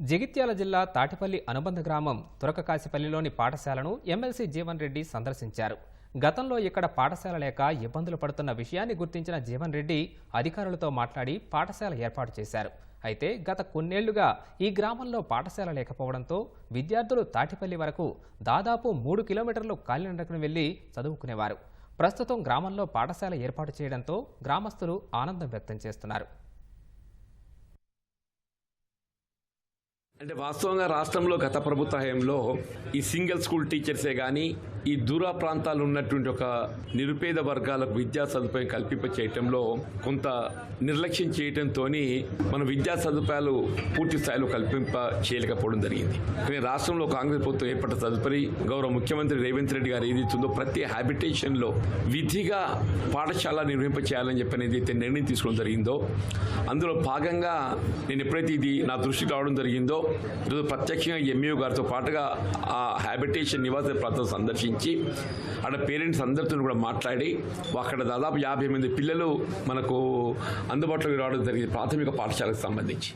జగిత్యాల జిల్లా తాటిపల్లి అనుబంధ గ్రామం తురకకాసిపల్లిలోని పాఠశాలను ఎమ్మెల్సీ జీవన్ రెడ్డి సందర్శించారు. గతంలో ఇక్కడ పాఠశాల లేక ఇబ్బందులు పడుతున్న విషయాన్ని గుర్తించిన జీవన్ రెడ్డి అధికారులతో మాట్లాడి పాఠశాల ఏర్పాటు చేశారు. అయితే గత కొన్నేళ్ళుగా ఈ గ్రామంలో పాఠశాల లేకపోవడంతో విద్యార్థులు తాటిపల్లి వరకు దాదాపు మూడు కిలోమీటర్లు కాలినడకను వెళ్ళి చదువుకునేవారు. ప్రస్తుతం గ్రామంలో పాఠశాల ఏర్పాటు చేయడంతో గ్రామస్తులు ఆనందం వ్యక్తం చేస్తున్నారు. అంటే వాస్తవంగా రాష్ట్రంలో గత ప్రభుత్వ హయాంలో ఈ సింగిల్ స్కూల్ టీచర్సే కానీ ఈ దూర ప్రాంతాలు ఉన్నటువంటి ఒక నిరుపేద వర్గాలకు విద్యా సదుపాయం కల్పింప చేయటంలో కొంత నిర్లక్ష్యం చేయటంతో మన విద్యా సదుపాయాలు పూర్తి స్థాయిలో కల్పింప చేయలేకపోవడం జరిగింది. కానీ రాష్ట్రంలో కాంగ్రెస్ ప్రభుత్వం ఏర్పడ్డ తదుపరి గౌరవ ముఖ్యమంత్రి రేవంత్ రెడ్డి గారు ఏదైతుందో ప్రతి హ్యాబిటేషన్లో విధిగా పాఠశాల నిర్వహింప చేయాలని చెప్పి ఏదైతే నిర్ణయం తీసుకోవడం జరిగిందో అందులో భాగంగా నేను ఎప్పుడైతే ఇది నా దృష్టికి రావడం జరిగిందో ఈరోజు ప్రత్యక్షంగా ఎంఈఓ గారితో పాటుగా ఆ హ్యాబిటేషన్ నివాస ప్రాంతం సందర్శించి అక్కడ పేరెంట్స్ అందరితో కూడా మాట్లాడి అక్కడ దాదాపు యాభై మంది పిల్లలు మనకు అందుబాటులోకి రావడం జరిగింది ప్రాథమిక పాఠశాలకు సంబంధించి.